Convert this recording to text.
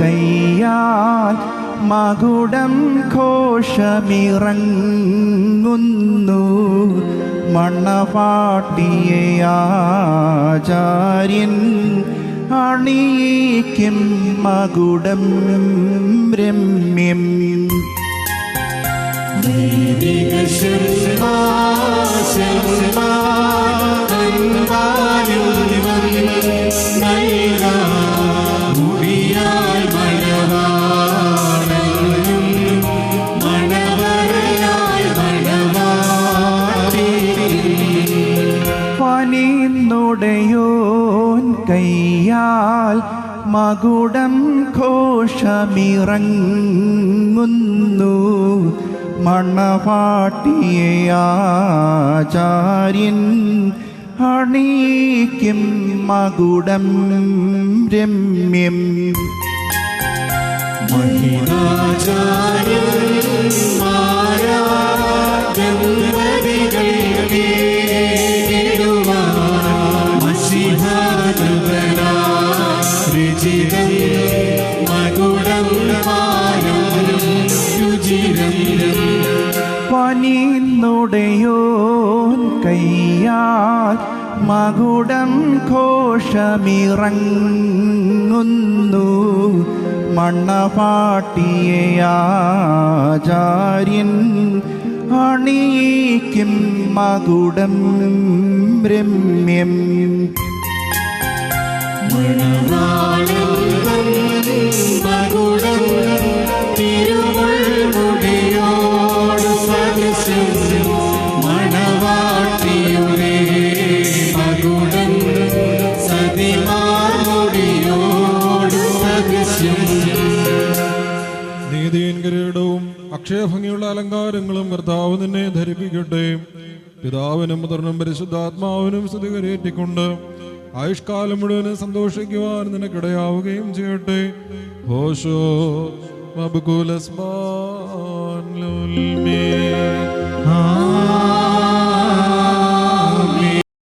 കയ്യാൽ മകുടം ഘോഷമിറങ്ങുന്നു. മണ്ണപാട്ടിയാചാര്യൻ അണിയിക്കും മകുടം രമ്യം. പനിന്നുടയോൻ കയ്യാൽ മകുടം ഘോഷമിറങ്ങുന്നു. മണപാട്ടിയാചാര്യൻ അണീക്കും മകുടം രമ്യം. പനിന്നുടയോൻ കയ്യാൽ മകുടം ഘോഷമിറങ്ങുന്നു. മണ്ണപാട്ടിയാചാര്യൻ അണിയിക്കും മകുടം രമ്യം. നീതിയും കിരീടവും അക്ഷയഭംഗിയുള്ള അലങ്കാരങ്ങളും കർത്താവ് നിന്നെ ധരിപ്പിക്കട്ടെ പിതാവിനും പുത്രനും പരിശുദ്ധാത്മാവിനും സ്തുതി കരയേറ്റിക്കൊണ്ട് ആയുഷ്കാലം മുഴുവനും സന്തോഷിക്കുവാൻ നിനക്കിടയാവുകയും ചെയ്യട്ടെ ഹോഷോ. ആ